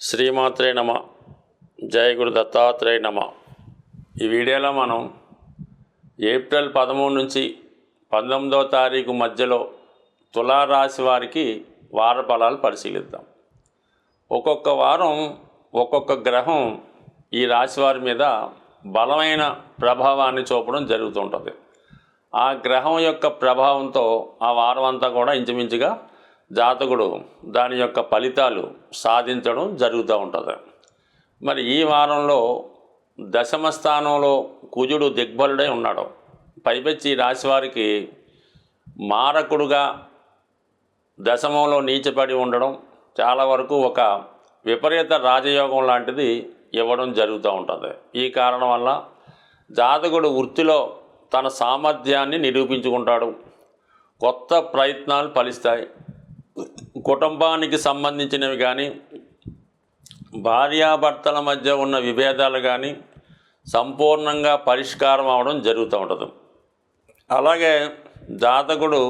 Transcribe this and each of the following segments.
శ్రీమాత్రే నమ. జయ గురు దత్తాత్రేయ నమ. ఈ వీడియోలో మనం ఏప్రిల్ పదమూడు నుంచి పంతొమ్మిదవ తారీఖు మధ్యలో తులారాశి వారికి వార ఫలాలు పరిశీలిద్దాం. ఒక్కొక్క వారం ఒక్కొక్క గ్రహం ఈ రాశి వారి మీద బలమైన ప్రభావాన్ని చూపడం జరుగుతుంటుంది. ఆ గ్రహం యొక్క ప్రభావంతో ఆ వారం అంతా కూడా ఇంచుమించుగా జాతకుడు దాని యొక్క ఫలితాలు సాధించడం జరుగుతూ ఉంటుంది. మరి ఈ వారంలో దశమ స్థానంలో కుజుడు దిగ్బలుడై ఉన్నాడు. పైపెచ్చి రాశి వారికి మారకుడుగా దశమంలో నీచపడి ఉండడం చాలా వరకు ఒక విపరీత రాజయోగం లాంటిది ఇవ్వడం జరుగుతూ ఉంటుంది. ఈ కారణం వల్ల జాతకుడు వృత్తిలో తన సామర్థ్యాన్ని నిరూపించుకుంటాడు. కొత్త ప్రయత్నాలు ఫలిస్తాయి. కుటుంబానికి సంబంధించినవి కానీ భార్యాభర్తల మధ్య ఉన్న విభేదాలు కానీ సంపూర్ణంగా పరిష్కారం అవడం జరుగుతూ ఉంటుంది. అలాగే జాతకుడు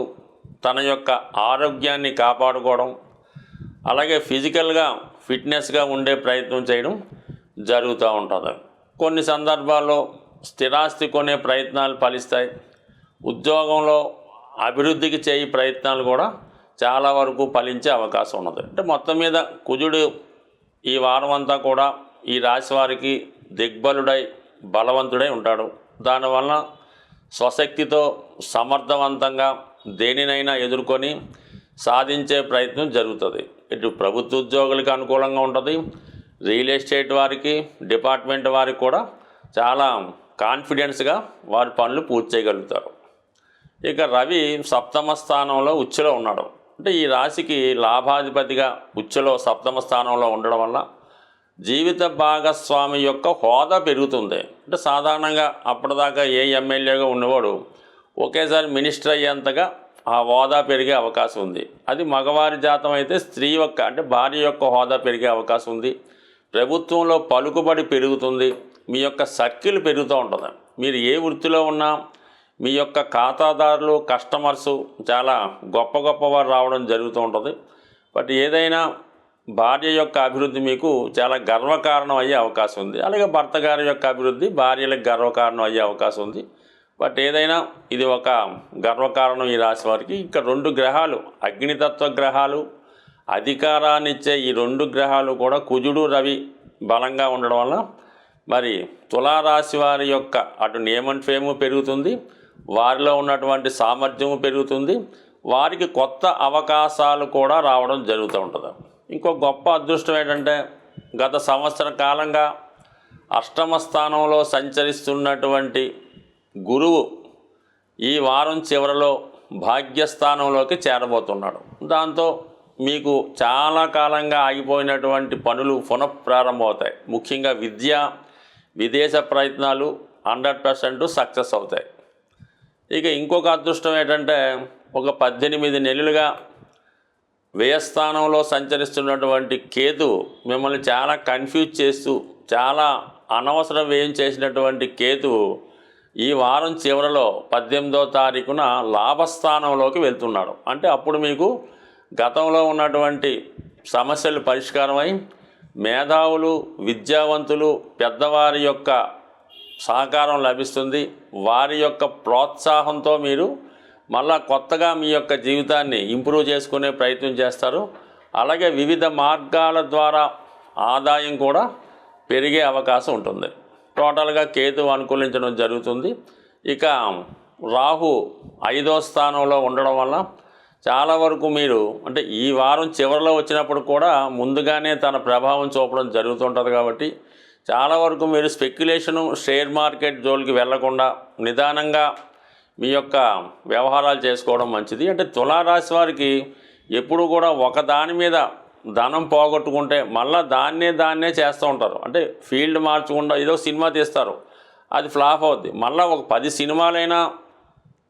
తన యొక్క ఆరోగ్యాన్ని కాపాడుకోవడం అలాగే ఫిజికల్గా ఫిట్నెస్గా ఉండే ప్రయత్నం చేయడం జరుగుతూ ఉంటుంది. కొన్ని సందర్భాల్లో స్థిరాస్తి కొనే ప్రయత్నాలు ఫలిస్తాయి. ఉద్యోగంలో అభివృద్ధికి చేయి ప్రయత్నాలు కూడా చాలా వరకు ఫలించే అవకాశం ఉన్నది. అంటే మొత్తం మీద కుజుడు ఈ వారం అంతా కూడా ఈ రాశి వారికి దిగ్బలుడై బలవంతుడై ఉంటాడు. దానివల్ల స్వశక్తితో సమర్థవంతంగా దేనినైనా ఎదుర్కొని సాధించే ప్రయత్నం జరుగుతుంది. ఇటు ప్రభుత్వ ఉద్యోగులకు అనుకూలంగా ఉంటుంది. రియల్ ఎస్టేట్ వారికి డిపార్ట్మెంట్ వారికి కూడా చాలా కాన్ఫిడెన్స్గా వారి పనులు పూర్తి చేయగలుగుతారు. ఇక రవి సప్తమ స్థానంలో ఉచ్చులో ఉన్నాడు. అంటే ఈ రాశికి లాభాధిపతిగా ఉచ్చలో సప్తమ స్థానంలో ఉండడం వల్ల జీవిత భాగస్వామి యొక్క హోదా పెరుగుతుంది. అంటే సాధారణంగా అప్పటిదాకా ఏ ఎమ్మెల్యేగా ఉన్నవాడు ఒకేసారి మినిస్టర్ అయ్యేంతగా ఆ హోదా పెరిగే అవకాశం ఉంది. అది మగవారి జాతం అయితే స్త్రీ యొక్క అంటే భార్య యొక్క హోదా పెరిగే అవకాశం ఉంది. ప్రభుత్వంలో పలుకుబడి పెరుగుతుంది. మీ యొక్క సర్కిల్ పెరుగుతూ ఉంటుంది. మీరు ఏ వృత్తిలో ఉన్నా మీ యొక్క ఖాతాదారులు కస్టమర్సు చాలా గొప్ప గొప్ప వారు రావడం జరుగుతూ ఉంటుంది. బట్ ఏదైనా భార్య యొక్క అభివృద్ధి మీకు చాలా గర్వకారణం అయ్యే అవకాశం ఉంది. అలాగే భర్త గారి యొక్క అభివృద్ధి భార్యలకు గర్వకారణం అయ్యే అవకాశం ఉంది. బట్ ఏదైనా ఇది ఒక గర్వకారణం ఈ రాశి వారికి. ఇంకా రెండు గ్రహాలు అగ్నితత్వ గ్రహాలు అధికారాన్నిచ్చే ఈ రెండు గ్రహాలు కూడా కుజుడు రవి బలంగా ఉండడం వల్ల మరి తులారాశి వారి యొక్క అటు నియమం ఫేము పెరుగుతుంది. వారిలో ఉన్నటువంటి సామర్థ్యము పెరుగుతుంది. వారికి కొత్త అవకాశాలు కూడా రావడం జరుగుతూ ఉంటుంది. ఇంకో గొప్ప అదృష్టం ఏంటంటే గత సంవత్సర కాలంగా అష్టమ స్థానంలో సంచరిస్తున్నటువంటి గురువు ఈ వారం చివరిలో భాగ్యస్థానంలోకి చేరబోతున్నాడు. దాంతో మీకు చాలా కాలంగా ఆగిపోయినటువంటి పనులు పునఃప్రారంభమవుతాయి. ముఖ్యంగా విద్య విదేశ ప్రయత్నాలు హండ్రెడ్ పర్సెంట్ సక్సెస్ అవుతాయి. ఇక ఇంకొక అదృష్టం ఏంటంటే ఒక పద్దెనిమిది నెలలుగా వ్యయస్థానంలో సంచరిస్తున్నటువంటి కేతు మిమ్మల్ని చాలా కన్ఫ్యూజ్ చేస్తూ చాలా అనవసర వ్యయం చేసినటువంటి కేతు ఈ వారం చివరిలో పద్దెనిమిదో తారీఖున లాభస్థానంలోకి వెళ్తున్నాడు. అంటే అప్పుడు మీకు గతంలో ఉన్నటువంటి సమస్యలు పరిష్కారమై మేధావులు విద్యావంతులు పెద్దవారి యొక్క సహకారం లభిస్తుంది. వారి యొక్క ప్రోత్సాహంతో మీరు మళ్ళా కొత్తగా మీ యొక్క జీవితాన్ని ఇంప్రూవ్ చేసుకునే ప్రయత్నం చేస్తారు. అలాగే వివిధ మార్గాల ద్వారా ఆదాయం కూడా పెరిగే అవకాశం ఉంటుంది. టోటల్గా కేతు అనుకూలించడం జరుగుతుంది. ఇక రాహు ఐదో స్థానంలో ఉండడం వల్ల చాలా వరకు మీరు అంటే ఈ వారం చివరిలో వచ్చినప్పుడు కూడా ముందుగానే తన ప్రభావం చూపడం జరుగుతుంటుంది కాబట్టి చాలా వరకు మీరు స్పెక్యులేషను షేర్ మార్కెట్ జోలికి వెళ్ళకుండా నిదానంగా మీ యొక్క వ్యవహారాలు చేసుకోవడం మంచిది. అంటే తులారాశి వారికి ఎప్పుడు కూడా ఒక దాని మీద ధనం పోగొట్టుకుంటే మళ్ళీ దాన్నే దాన్నే చేస్తూ ఉంటారు. అంటే ఫీల్డ్ మార్చకుండా ఏదో సినిమా తీస్తారు అది ఫ్లాప్ అవుద్ది. మళ్ళీ ఒక పది సినిమాలైనా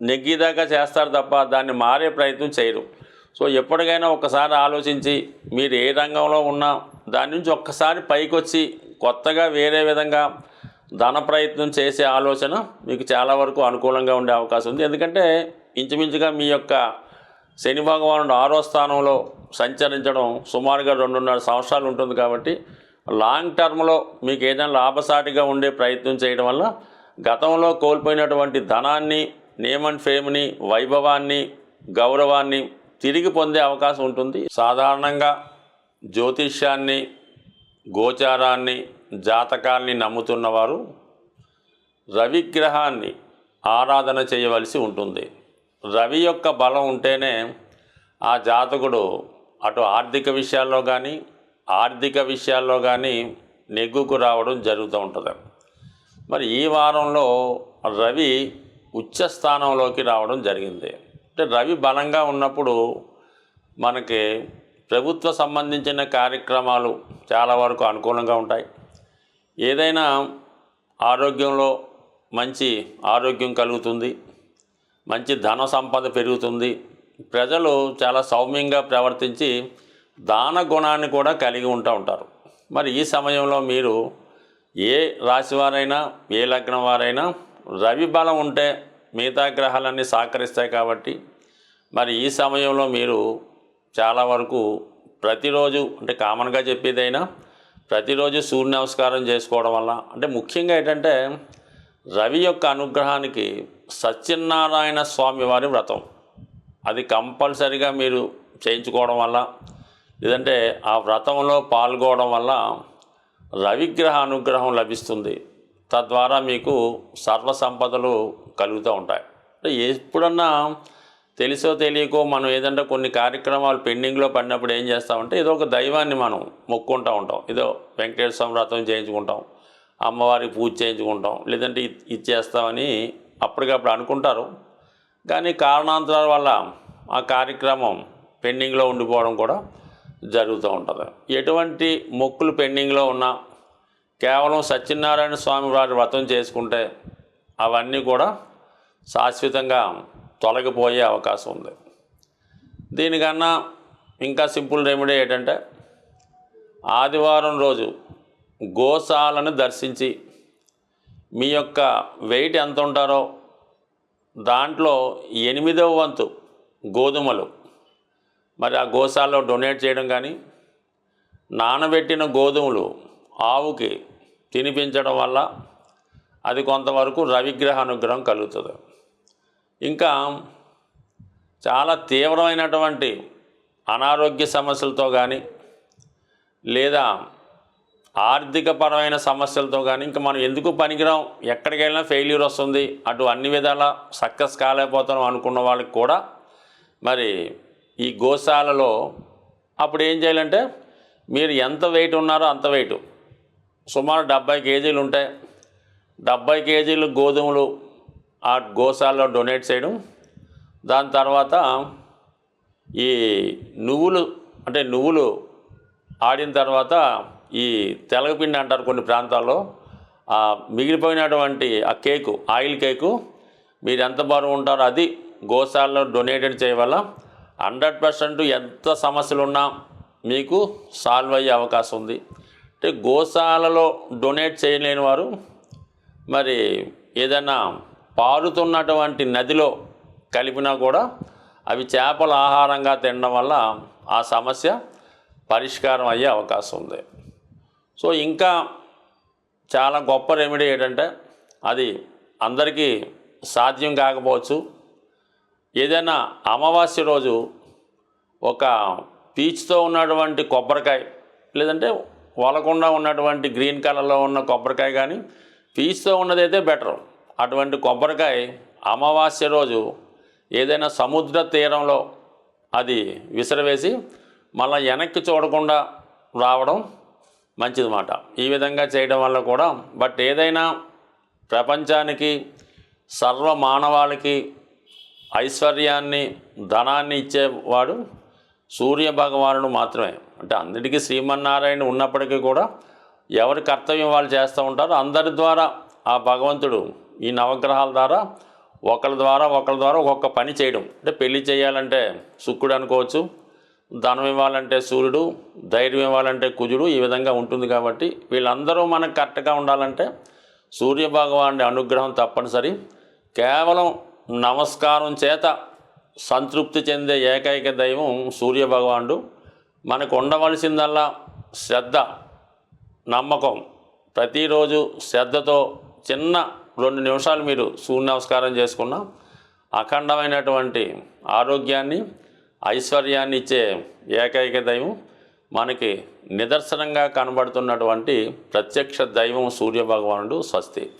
నెగ్గిదాకా చేస్తారు తప్ప దాన్ని మారే ప్రయత్నం చేయరు. సో ఎప్పటికైనా ఒకసారి ఆలోచించి మీరు ఏ రంగంలో ఉన్నా దాని నుంచి ఒక్కసారి పైకి వచ్చి కొత్తగా వేరే విధంగా ధన ప్రయత్నం చేసే ఆలోచన మీకు చాలా వరకు అనుకూలంగా ఉండే అవకాశం ఉంది. ఎందుకంటే ఇంచుమించుగా మీ యొక్క శని భగవానుడు ఆరో స్థానంలో సంచరించడం సుమారుగా రెండున్నర సంవత్సరాలు ఉంటుంది కాబట్టి లాంగ్ టర్మ్లో మీకు ఏదైనా లాభసాటిగా ఉండే ప్రయత్నం చేయడం వల్ల గతంలో కోల్పోయినటువంటి ధనాన్ని నేమ్ అండ్ ఫేమ్ని వైభవాన్ని గౌరవాన్ని తిరిగి పొందే అవకాశం ఉంటుంది. సాధారణంగా జ్యోతిష్యాన్ని గోచారాన్ని జాతకాల్ని నమ్ముతున్నవారు రవిగ్రహాన్ని ఆరాధన చేయవలసి ఉంటుంది. రవి యొక్క బలం ఉంటేనే ఆ జాతకుడు అటు ఆర్థిక విషయాల్లో కానీ ఆర్థిక విషయాల్లో కానీ నెగ్గుకు రావడం జరుగుతూ ఉంటుంది. మరి ఈ వారంలో రవి ఉచ్చ స్థానంలోకి రావడం జరిగింది. అంటే రవి బలంగా ఉన్నప్పుడు మనకి ప్రభుత్వ సంబంధించిన కార్యక్రమాలు చాలా వరకు అనుకూలంగా ఉంటాయి. ఏదైనా ఆరోగ్యంలో మంచి ఆరోగ్యం కలుగుతుంది మంచి ధన సంపద పెరుగుతుంది ప్రజలు చాలా సౌమ్యంగా ప్రవర్తించి దాన గుణాన్ని కూడా కలిగి ఉంటూ ఉంటారు. మరి ఈ సమయంలో మీరు ఏ రాశి వారైనా ఏ లగ్నం వారైనా రవి బలం ఉంటే మిగతా గ్రహాలన్నీ సహకరిస్తాయి కాబట్టి మరి ఈ సమయంలో మీరు చాలా వరకు ప్రతిరోజు అంటే కామన్గా చెప్పేదైనా ప్రతిరోజు సూర్య నమస్కారం చేసుకోవడం వల్ల అంటే ముఖ్యంగా ఏంటంటే రవి యొక్క అనుగ్రహానికి సత్యనారాయణ స్వామి వారి వ్రతం. అది కంపల్సరిగా మీరు చేయించుకోవడం వల్ల లేదంటే ఆ వ్రతంలో పాల్గొనడం వల్ల రవిగ్రహ అనుగ్రహం లభిస్తుంది. తద్వారా మీకు సర్వ సంపదలు కలుగుతూ ఉంటాయి. అంటే ఎప్పుడన్నా తెలుసో తెలియకో మనం ఏదంటే కొన్ని కార్యక్రమాలు పెండింగ్లో పడినప్పుడు ఏం చేస్తామంటే ఏదో ఒక దైవాన్ని మనం మొక్కుంటూ ఉంటాం. ఏదో వెంకటేశ్వర స్వామి వ్రతం చేయించుకుంటాం. అమ్మవారికి పూజ చేయించుకుంటాం. లేదంటే ఇది ఇచ్చేస్తామని అప్పటికప్పుడు అనుకుంటారు. కానీ కారణాంతరాల వల్ల ఆ కార్యక్రమం పెండింగ్లో ఉండిపోవడం కూడా జరుగుతూ ఉంటుంది. ఎటువంటి మొక్కులు పెండింగ్లో ఉన్నా కేవలం సత్యనారాయణ స్వామి వారి వ్రతం చేసుకుంటే అవన్నీ కూడా శాశ్వతంగా తొలగిపోయే అవకాశం ఉంది. దీనికన్నా ఇంకా సింపుల్ రెమెడీ ఏంటంటే ఆదివారం రోజు గోశాలను దర్శించి మీ యొక్క వెయిట్ ఎంత ఉంటారో దాంట్లో ఎనిమిదవ వంతు గోధుమలు మరి ఆ గోశాలలో డొనేట్ చేయడం కానీ నానబెట్టిన గోధుమలు ఆవుకి తినిపించడం వల్ల అది కొంతవరకు రవిగ్రహ అనుగ్రహం కలుగుతుంది. ఇంకా చాలా తీవ్రమైనటువంటి అనారోగ్య సమస్యలతో కానీ లేదా ఆర్థికపరమైన సమస్యలతో కానీ ఇంకా మనం ఎందుకు పనికిరాం ఎక్కడికి వెళ్ళినా ఫెయిల్యూర్ వస్తుంది అటు అన్ని విధాల సక్సెస్ కాలేకపోతాం అనుకున్న వాళ్ళకి కూడా మరి ఈ గోశాలలో అప్పుడు ఏం చేయాలంటే మీరు ఎంత వెయిట్ ఉన్నారో అంత వెయిట్. సుమారు డెబ్బై కేజీలు ఉంటాయి డెబ్బై కేజీలు గోధుమలు ఆ గోశాలలో డొనేట్ చేయడం. దాని తర్వాత ఈ నువ్వులు అంటే నువ్వులు ఆడిన తర్వాత ఈ తెలగపిండి అంటారు కొన్ని ప్రాంతాల్లో ఆ మిగిలిపోయినటువంటి ఆ కేకు ఆయిల్ కేకు మీరు ఎంత బరువు ఉంటారో అది గోశాలలో డొనేటెడ్ చేయవల్ల హండ్రెడ్ పర్సెంట్ ఎంత సమస్యలు ఉన్నా మీకు సాల్వ్ అయ్యే అవకాశం ఉంది. అంటే గోశాలలో డొనేట్ చేయలేని వారు మరి ఏదైనా పారుతున్నటువంటి నదిలో కలిపినా కూడా అవి చేపల ఆహారంగా తినడం వల్ల ఆ సమస్య పరిష్కారం అయ్యే అవకాశం ఉంది. సో ఇంకా చాలా గొప్ప రెమెడీ ఏంటంటే అది అందరికీ సాధ్యం కాకపోవచ్చు. ఏదైనా అమావాస్య రోజు ఒక పీచ్తో ఉన్నటువంటి కొబ్బరికాయ లేదంటే వలకుండా ఉన్నటువంటి గ్రీన్ కలర్లో ఉన్న కొబ్బరికాయ కానీ పీచుతో ఉన్నదైతే బెటర్. అటువంటి కొబ్బరికాయ అమావాస్య రోజు ఏదైనా సముద్ర తీరంలో అది విసిరవేసి మళ్ళీ వెనక్కి చూడకుండా రావడం మంచిదన్నమాట. ఈ విధంగా చేయడం వల్ల కూడా బట్ ఏదైనా ప్రపంచానికి సర్వ మానవాళికి ఐశ్వర్యాన్ని ధనాన్ని ఇచ్చేవాడు సూర్య భగవానుడు మాత్రమే. అంటే అందరికీ శ్రీమన్నారాయణ ఉన్నప్పటికీ కూడా ఎవరి కర్తవ్యం వాళ్ళు చేస్తూ ఉంటారో అందరి ద్వారా ఆ భగవంతుడు ఈ నవగ్రహాల ద్వారా ఒకళ్ళ ద్వారా ఒకళ్ళ ద్వారా ఒక్కొక్క పని చేయడం. అంటే పెళ్ళి చేయాలంటే శుక్రుడు అనుకోవచ్చు ధనం ఇవ్వాలంటే సూర్యుడు ధైర్యం ఇవ్వాలంటే కుజుడు ఈ విధంగా ఉంటుంది కాబట్టి వీళ్ళందరూ మనకు కరెక్ట్గా ఉండాలంటే సూర్య భగవానుడి అనుగ్రహం తప్పనిసరి. కేవలం నమస్కారం చేత సంతృప్తి చెందే ఏకైక దైవం సూర్య భగవానుడు. మనకు ఉండవలసిందల్లా శ్రద్ధ నమ్మకం ప్రతిరోజు శ్రద్ధతో చిన్న రెండు నిమిషాలు మీరు సూర్య నమస్కారం చేసుకున్న అఖండమైనటువంటి ఆరోగ్యాన్ని ఐశ్వర్యాన్ని ఇచ్చే ఏకైక దైవం మనకి నిదర్శనంగా కనబడుతున్నటువంటి ప్రత్యక్ష దైవం సూర్య భగవానుడు స్వస్తి.